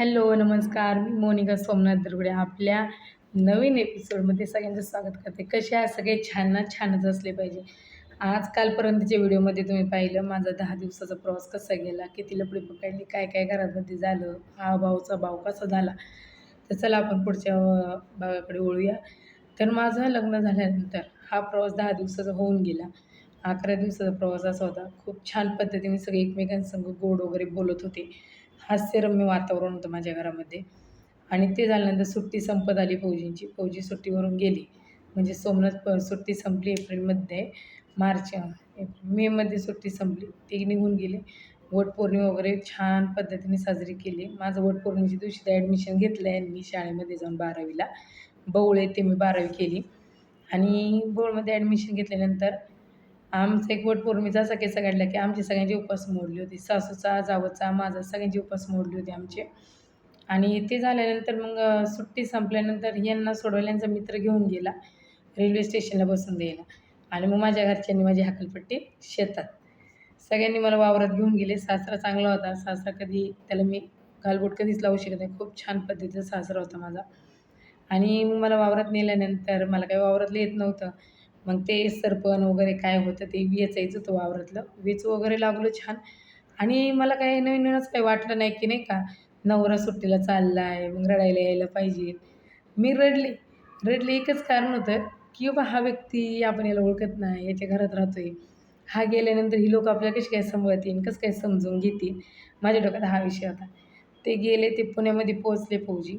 Hello नमस्कार. मी मोनिका सोमनाथ दरगुडे. आपल्या नवीन एपिसोडमध्ये सगळ्यांचं स्वागत करते. कसे आहे सगळे? छान छानच असले पाहिजे. आज कालपर्यंतच्या व्हिडिओमध्ये तुम्ही पाहिलं माझा दहा दिवसाचा प्रवास कसा गेला किती लपडी पकडली काय काय घरामध्ये झालं हा भाऊचा भाव कसा झाला? तर चला आपण पुढच्या भागाकडे वळूया. तर माझं लग्न झाल्यानंतर हा प्रवास दहा दिवसाचा होऊन गेला. अकरा दिवसाचा प्रवास असा होता. खूप छान पद्धतीने सगळे एकमेकांसंग गोड वगैरे बोलत होते. हास्यरम्य वातावरण होतं माझ्या घरामध्ये. आणि ते झाल्यानंतर सुट्टी संपत आली फौजींची. फौजी सुट्टीवरून गेली. म्हणजे सोमनाथ प सुट्टी संपली एप्रिलमध्ये. मार्च मेमध्ये सुट्टी संपली. ते निघून गेले. वटपौर्णिमा वगैरे छान पद्धतीने साजरी केली. माझं वटपौर्णिमेच्या दिवशी तर ॲडमिशन घेतलं आहे मी शाळेमध्ये जाऊन बारावीला. बवळे ते मी बारावी केली. आणि बवळमध्ये ॲडमिशन घेतल्यानंतर आमचा एक वटपौर्णिमेचा असा किस्सा घडला की आमची सगळ्यांची उपास मोडली होती. सासूचा जावचा माझा सगळ्यांची उपास मोडली होती आमचे. आणि ते झाल्यानंतर मग सुट्टी संपल्यानंतर यांना सोडवल्यांचा मित्र घेऊन गेला रेल्वे स्टेशनला बसून द्यायला. आणि मग माझ्या घरच्यांनी माझी हाकलपट्टी शेतात. सगळ्यांनी मला वावरात घेऊन गेले. सासरा चांगला होता. सासरा कधी त्याला मी घालबोट कधीच लावू शकत नाही. खूप छान पद्धतीचा सासरा होता माझा. आणि मग मला वावरात नेल्यानंतर मला काही वावरातलं येत नव्हतं. मग ते सरपण वगैरे काय होतं ते वेचायचं होतं वावरातलं. वेचू वगैरे लागलो छान. आणि मला काही नवीन नवीनच काही वाटलं नाही की नाही का नवरा सुट्टीला चालला आहे मग रडायला यायला पाहिजे. मी रडली. रडले एकच कारण होतं की बाबा हा व्यक्ती आपण याला ओळखत नाही याच्या घरात राहतोय. हा गेल्यानंतर ही लोक आपल्याला कशी काय सांभाळतील कसं काय समजून घेतील? माझ्या डोक्यात हा विषय होता. ते गेले ते पुण्यामध्ये पोहोचले फौजी.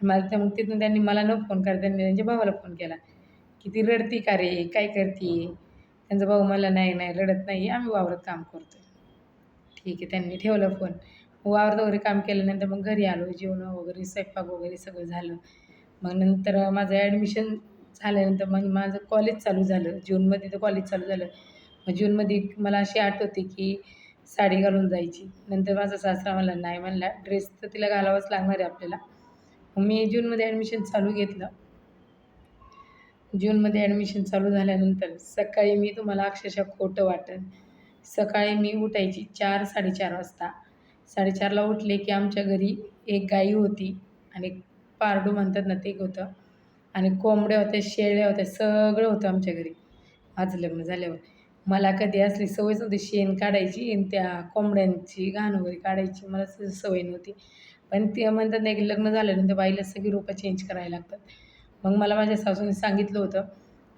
मला त्या मग तिथून त्यांनी मला न फोन करता त्यांनी त्यांच्या भावाला फोन केला. की ती रडती का रे? काय करते? त्यांचा भाऊ मला नाही नाही रडत नाही. आम्ही वावरात काम करतो ठीक आहे त्यांनी ठेवला फोन. वावरात वगैरे काम केल्यानंतर मग घरी आलो. जेवण वगैरे स्वयंपाक वगैरे सगळं झालं. मग नंतर माझं ॲडमिशन झाल्यानंतर मग माझं कॉलेज चालू झालं. जूनमध्ये तर कॉलेज चालू झालं. मग जूनमध्ये मला अशी आठवते की साडी घालून जायची. नंतर माझा सासरा मला नाही म्हणला ड्रेस तर तिला घालावाच लागणार आहे आपल्याला. मग मी जूनमध्ये ॲडमिशन चालू घेतलं. जूनमध्ये ॲडमिशन चालू झाल्यानंतर सकाळी मी तुम्हाला अक्षरशः खोटं वाटेल सकाळी मी उठायची चार साडेचार वाजता. साडेचारला उठले की आमच्या घरी एक गाई होती आणि पारडू म्हणतात ना ते एक होतं. आणि कोंबड्या होत्या शेळ्या होत्या सगळं होतं आमच्या घरी. माझं लग्न झाल्यावर. मला कधी असली सवयच नव्हती शेण काढायची आणि त्या कोंबड्यांची घाण वगैरे काढायची. मला सवय नव्हती. पण ते म्हणतात नाही की लग्न झाल्यानंतर बाईला सगळी रोपं चेंज करायला लागतात. मग मला माझ्या सासूने सांगितलं होतं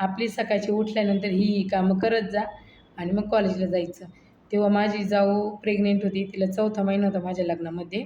आपली सकाळची उठल्यानंतर ही ही कामं करत जा आणि मग कॉलेजला जायचं. तेव्हा माझी जाऊ प्रेग्नेंट होती तिला चौथा महिना होता माझ्या लग्नामध्ये.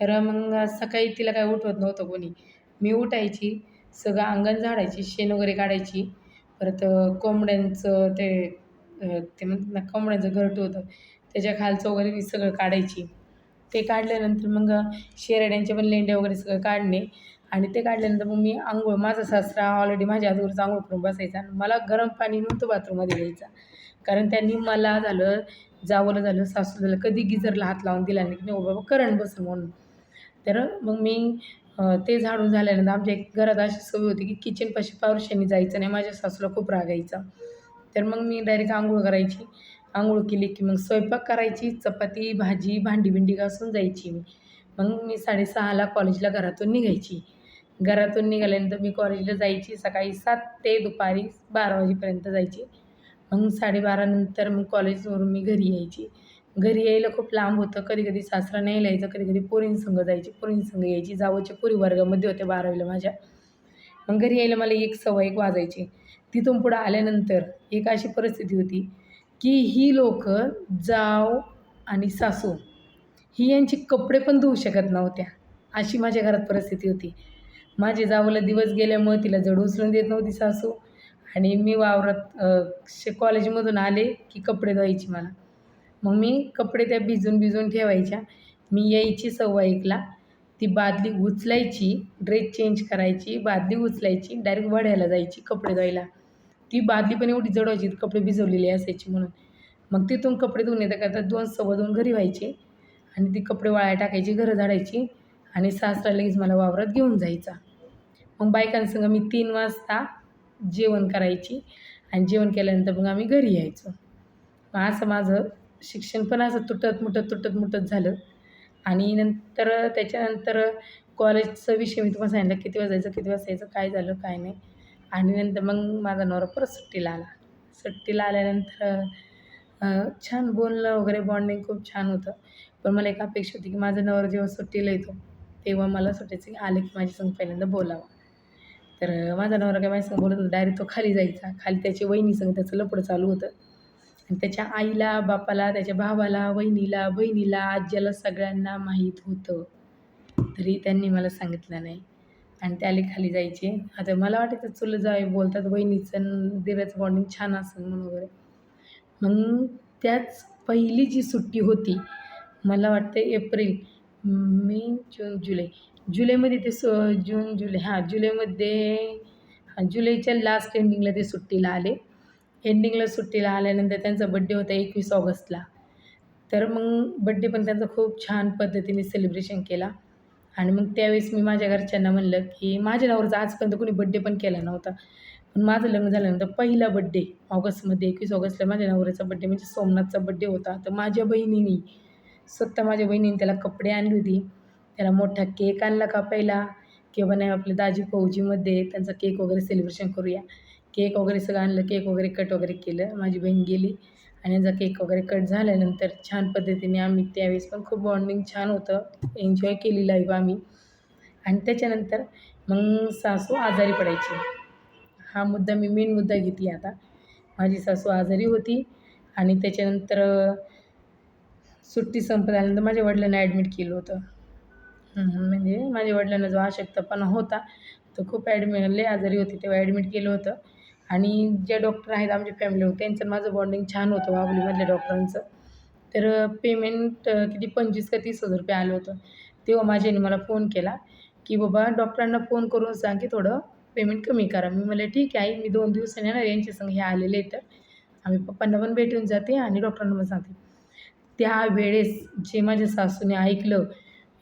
तर मग सकाळी तिला काय उठवत नव्हतं कोणी. मी उठायची सगळं अंगण झाडायची शेण वगैरे काढायची. परत कोंबड्यांचं ते ते म्हणतात ना कोंबड्यांचं घरटं होतं त्याच्या खालचं वगैरे मी सगळं काढायची. ते काढल्यानंतर मग शेरड्यांचे पण लेंड्या वगैरे सगळं काढणे. आणि ते काढल्यानंतर मग मी आंघोळ माझा सासरा ऑलरेडी माझ्या आजूबाजूच आंघोळ करून बसायचा आणि मला गरम पाणी नव्हतं बाथरूममध्ये घ्यायचा. कारण त्यांनी मला झालं जावलं झालं सासू झालं कधी गिजरला हात लावून दिला नाही. की नाही बाबा करंट बसून म्हणून. तर मग मी ते झाडून झाल्यानंतर आमच्या एक घरात अशी सवय होती की किचनपाशी पावरशाने जायचं नाही माझ्या सासूला खूप राग यायचा तर मग मी डायरेक्ट आंघोळ करायची. आंघोळ केली की मग स्वयंपाक करायची चपाती भाजी भांडी बिंडी घासून जायची मी. मग मी साडेसहाला कॉलेजला घरातून निघायची. घरातून निघाल्यानंतर मी कॉलेजला जायची सकाळी सात ते दुपारी बारा वाजेपर्यंत जायची. मग साडेबारानंतर मग कॉलेजवरून मी घरी यायची. घरी यायला खूप लांब होतं. कधी कधी सासरा नाही यायचं कधी कधी पोरींसंग जायची. पोरींसंग यायची. जावच्या पोरी वर्गामध्ये होत्या बारावीला माझ्या. मग घरी यायला मला एक सव्वा एक वाजायची. तिथून पुढं आल्यानंतर एक अशी परिस्थिती होती की ही लोक जाव आणि सासू ही यांची कपडे पण धुवू शकत नव्हत्या अशी माझ्या घरात परिस्थिती होती. माझे जावला दिवस गेल्यामुळे तिला जड उचलून देत नव्हती सासू. आणि मी वावरात शे कॉलेजमधून आले की कपडे धुवायची मला. मग मी कपडे त्या भिजून भिजून ठेवायच्या. मी यायची सव्वा एकला. ती बादली उचलायची ड्रेस चेंज करायची बादली उचलायची डायरेक्ट वड्याला जायची कपडे धुवायला. ती बादली पण एवढी जड व्हायची कपडे भिजवलेले असायची म्हणून. मग तिथून कपडे धुवून येता करता दोन सव्वा दोन घरी व्हायचे. आणि ती कपडे वाळायला टाकायची घरं झाडायची. आणि सासरा लगेच मला वावरात घेऊन जायचा. मग बायकांसंग मी तीन वाजता जेवण करायची आणि जेवण केल्यानंतर मग आम्ही घरी यायचो. मग असं माझं शिक्षण पण असं तुटत मुटत तुटत मुटत झालं. आणि नंतर त्याच्यानंतर कॉलेजचा विषय मी तुम्हाला सांगितलं किती वाजायचं किती वाजायचं काय झालं काय नाही. आणि नंतर मग माझा नवरा परत सुट्टीला आला. सुट्टीला आल्यानंतर छान बोलणं वगैरे बॉन्डिंग खूप छान होतं. पण मला एक अपेक्षा होती की माझा नवरा जेव्हा सुट्टीला येतो तेव्हा मला सुट्टीचं की आलं की माझ्यासंग पहिल्यांदा बोलावं. तर माझा नवरा काय माझ्यासंग बोलत होता डायरेक्ट तो खाली जायचा. खाली त्याची वहिनीसंग त्याचं लपडं चालू होतं. आणि त्याच्या आईला बापाला त्याच्या भावाला वहिनीला बहिणीला आज्याला सगळ्यांना माहीत होतं. तरी त्यांनी मला सांगितलं नाही. आणि त्याला खाली जायचे. आता मला वाटायचं चुलं जावे बोलतात बहिणीचं आणि दिराचं बॉन्डिंग छान असेल म्हणून वगैरे. मग त्याच पहिली जी सुट्टी होती मला वाटतं एप्रिल मे जून जुलै. जुलैमध्ये ते स जून जुलै हां जुलैमध्ये हां जुलैच्या लास्ट एंडिंगला ते सुट्टीला आले. एंडिंगला सुट्टीला आल्यानंतर त्यांचा बड्डे होता एकवीस ऑगस्टला. तर मग बड्डे पण त्यांचा खूप छान पद्धतीने सेलिब्रेशन केला. आणि मग त्यावेळेस मी माझ्या घरच्यांना म्हणलं की माझ्या नवऱ्याचा आजपर्यंत कोणी बड्डे पण केला नव्हता. पण माझं लग्न झाल्यानंतर पहिला बड्डे ऑगस्टमध्ये एकवीस ऑगस्टला माझ्या नवऱ्याचा बड्डे म्हणजे सोमनाथचा बड्डे होता. तर माझ्या बहिणीनी स्वतः माझ्या बहिणीने त्याला कपडे आणली होती. त्याला मोठा केक आणला कापायला किंवा नाही आपल्या दाजी फौजीमध्ये त्यांचा केक वगैरे सेलिब्रेशन करूया. केक वगैरे सगळं आणलं केक वगैरे कट वगैरे केलं. माझी बहीण गेली आणि त्यांचा केक वगैरे कट झाल्यानंतर छान पद्धतीने आम्ही त्यावेळेस पण खूप बॉन्डिंग छान होतं. एन्जॉय केली लाईव्ह आम्ही. आणि त्याच्यानंतर मग सासू आजारी पडायची. हा मुद्दा मी मेन मुद्दा घेते आता. माझी सासू आजारी होती आणि त्याच्यानंतर सुट्टी संपत आल्यानंतर माझ्या वडिलांना ॲडमिट केलं होतं. म्हणजे माझ्या वडिलांना जो अशक्तपणा होता तो खूप ॲडमि लय आजारी होते तेव्हा ॲडमिट केलं होतं. आणि जे डॉक्टर आहेत आमच्या फॅमिलीवर त्यांचं माझं बॉन्डिंग छान होतं हो, वाघोलीमधल्या डॉक्टरांचं तर पेमेंट किती पंचवीस का तीस हजार रुपये आलं होतं. तेव्हा माझ्याने मला फोन केला की बाबा डॉक्टरांना फोन करून सांग की थोडं पेमेंट कमी करा. मी म्हणलं ठीक आहे मी दोन दिवसांनी येणार यांच्या संग हे आलेले तर. आम्ही पप्पांना पण भेटून जाते आणि डॉक्टरांना पण सांगते. त्यावेळेस जे माझ्या सासूने ऐकलं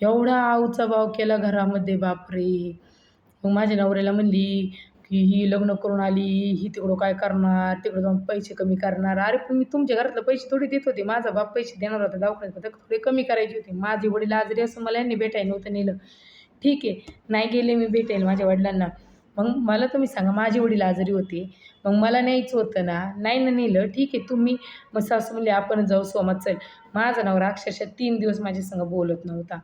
एवढा आऊचा भाव केला घरामध्ये बापरे. मग माझ्या नवऱ्याला म्हणली की ही लग्न करून आली ही तिकडं काय करणार? तिकडं जाऊन पैसे कमी करणार. अरे पण मी तुमच्या घरातलं पैसे थोडी देत होते. माझा बाप पैसे देणार होता दवाखान्यात थोडे कमी करायचे होते. माझे वडील आजारी असं मला यांनी भेटायला नव्हतं नेलं. ठीक आहे. नाही गेले मी भेटेल माझ्या वडिलांना. मग मला तुम्ही सांगा माझे वडील आजारी होते. मग मला न्यायचं होतं ना. नाही ना नेलं. ठीक आहे तुम्ही मग सासू म्हणले आपण जाऊ सोमात चल. माझा नवरा अक्षरशः तीन दिवस माझ्यासंग बोलत नव्हता.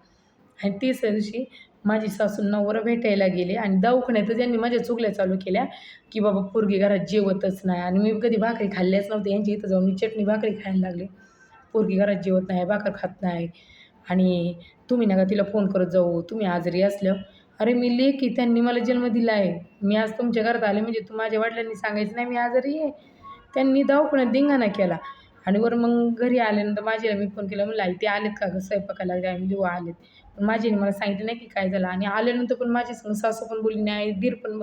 आणि तिसऱ्या दिवशी माझी सासू नवरा भेटायला गेले आणि दवाखान्यातच यांनी माझ्या चुगल्या चालू केल्या की बाबा पोरगी घरात जेवतच नाही. आणि मी कधी भाकरी खाल्ल्याच नव्हते यांच्या इथं जाऊन मी चटणी भाकरी खायला लागले. पोरगी घरात जेवत नाही भाकर खात नाही. आणि तुम्ही नका तिला फोन करत जाऊ. तुम्ही आजारी असल्यावर अरे मी लेखी त्यांनी मला जन्म दिला आहे. मी आज तुमच्या घरात आले म्हणजे तू माझ्या वडिलांनी सांगायचं नाही मी आजारी आहे. त्यांनी दवाखान्यात धिंगाणा केला. आणि वर मग घरी आल्यानंतर माझीला मी फोन केला म्हणलं आई ते आलेत का गं? स्वयंपाकाला आम्ही देऊ आलेत. पण माझीने मला सांगितलं नाही की काय झालं. आणि आल्यानंतर पण माझ्या संग सासू पण बोलली नाही दीर पण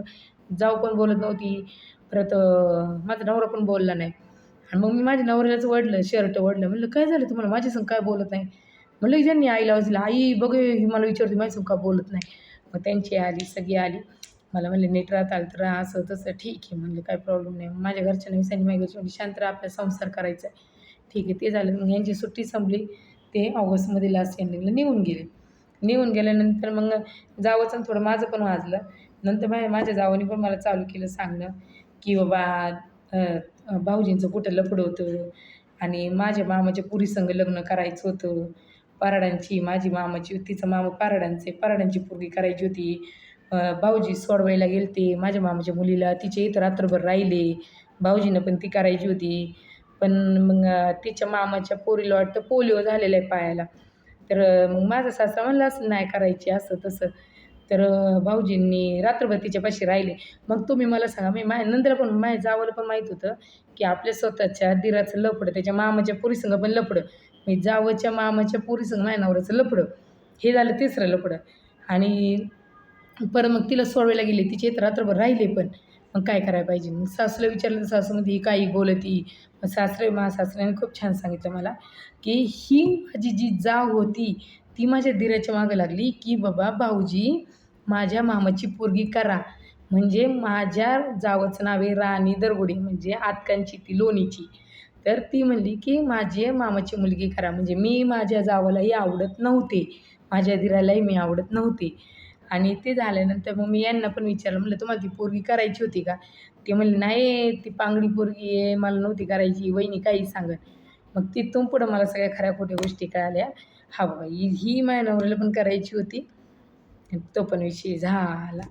जाऊ पण बोलत नव्हती. परत माझा नवरा पण बोलला नाही. आणि मग मी माझ्या नवऱ्यालाच वडलं शर्ट वडलं म्हणलं काय झालं तुम्हाला? माझ्या संग काय बोलत नाही? म्हणलं ज्यांनी आईला वाजलं आई बघ ही मला विचारते माझ्या संग का बोलत नाही? मग त्यांची आली सगळी आली. मला म्हणले नीट राहत आलं तर असं तसं ठीक आहे म्हणलं काय प्रॉब्लेम नाही. माझ्या घरच्यांना मी माझ्या घरची शांत आपला संसार करायचा आहे. ठीक आहे ते झालं. मग यांची सुट्टी संपली. ते ऑगस्टमध्ये लास्ट एंडिंगला निघून गेले. निघून गेल्यानंतर मग जावंचं थोडं माझं पण वाजलं. नंतर माझ्या माझ्या जावानी पण मला चालू केलं सांगणं की बाबा भाऊजींचं कुठं लफडं होतं? आणि माझ्या मामाच्या पुरीसंग लग्न करायचं होतं. पारडांची माझी मामाची तिचं मामा पारडांचे पारडांची पोरगी करायची होती. भाऊजी सोडवायला गेले ते माझ्या मामाच्या मुलीला तिचे इथं रात्रभर राहिले. भाऊजीनं पण ती करायची होती. पण मग तिच्या मामाच्या पोरीला वाटतं पोलिओ झालेला आहे पायाला. तर मग माझा सासरा म्हणला असं नाही करायची असं तसं. तर भाऊजींनी रात्रभर तिच्यापाशी राहिले. मग तुम्ही मला सांगा मी माझ्या नंतर पण माझ्या जावाला पण माहीत होतं की आपल्या स्वतःच्या दिराचं लपडं त्याच्या मामाच्या पुरीसंग पण लपडं म्हणजे जावच्या मामाच्या पोरीचं माझ्या नवऱ्याचं लपडं हे झालं तिसरं लपडं आणि परत मग तिला सोडवायला गेले. तिचे इथं रात्रभर राहिले पण. मग काय करायला पाहिजे? मग सासूला विचारलं तर सासूमध्ये ही काही बोलती मग सासरे मा सासऱ्याने खूप छान सांगितलं मला की ही माझी जी जाव होती ती माझ्या दिराच्या मागं लागली की बाबा भाऊजी माझ्या मामाची पोरगी करा. म्हणजे माझ्या जावचं नाव आहे राणी दरगुडी. म्हणजे आतकांची ती लोणीची. तर ती म्हणली की माझी मामाची मुलगी करा. म्हणजे मी माझ्या जावालाही आवडत नव्हते. माझ्या दिरालाही मी आवडत नव्हते. आणि ते झाल्यानंतर मग मी यांना पण विचारलं. म्हटलं तुम्हाला ती पोरगी करायची होती का? ते म्हणले नाही ती पांगडी पोरगी आहे मला नव्हती करायची. वहिनी काही सांगत मग तिथून पुढं मला सगळ्या खऱ्या खोट्या गोष्टी कळाल्या. हा बाबा ही ही माझ्या नवऱ्याला पण करायची होती. तो पण विषय झाला.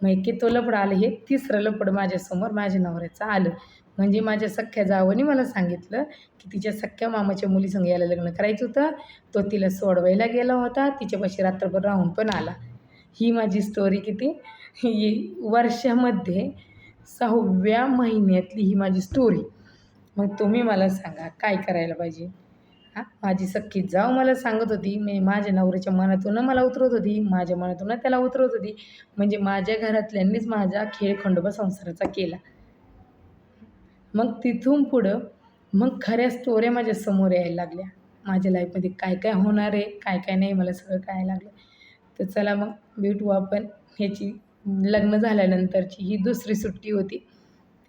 मग की तो लपड आलं हे तिसरं लपड माझ्यासमोर माझ्या नवऱ्याचं आलं. म्हणजे माझ्या सख्ख्या जावाने मला सांगितलं की तिच्या सख्ख्या मामाच्या मुलीसंग याला लग्न करायचं होतं. तो तिला सोडवायला गेला होता. तिच्यापाशी रात्रभर राहून पण आला. ही माझी स्टोरी किती? ही वर्षामध्ये सहाव्या महिन्यातली ही माझी स्टोरी मग तुम्ही मला सांगा काय करायला पाहिजे? हां? माझी सख्खी जाऊ मला सांगत होती. मी माझ्या नवऱ्याच्या मनातून मला उतरवत होती. माझ्या मनातून त्याला उतरवत होती. म्हणजे माझ्या घरातल्यांनीच माझा खेळ खंडोबा संसाराचा केला. मग तिथून पुढं मग खऱ्या स्टोऱ्या माझ्यासमोर यायला लागल्या. माझ्या लाईफमध्ये काय काय होणार आहे काय काय नाही मला सगळं कळायला लागलं. तर चला मग भेटू आपण. ह्याची लग्न झाल्यानंतरची ही दुसरी सुट्टी होती.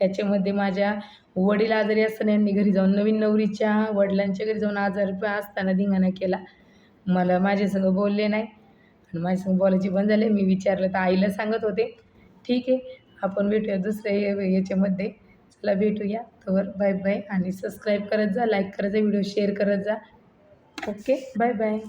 त्याच्यामध्ये माझ्या वडील आजारी असताना यांनी घरी जाऊन नवीन नवरीच्या वडिलांच्या घरी जाऊन आजारी असताना धिंगाणा केला. मला माझ्यासंग बोलले नाही. आणि माझ्यासंग बोलायचे बंद झाले. मी विचारलं तर आईला सांगत होते. ठीक आहे आपण भेटूया दुसऱ्या याच्यामध्ये चला भेटूया. तर बाय बाय आणि सबस्क्राईब करत जा लाईक करत जा व्हिडिओ शेअर करत जा. Okay bye bye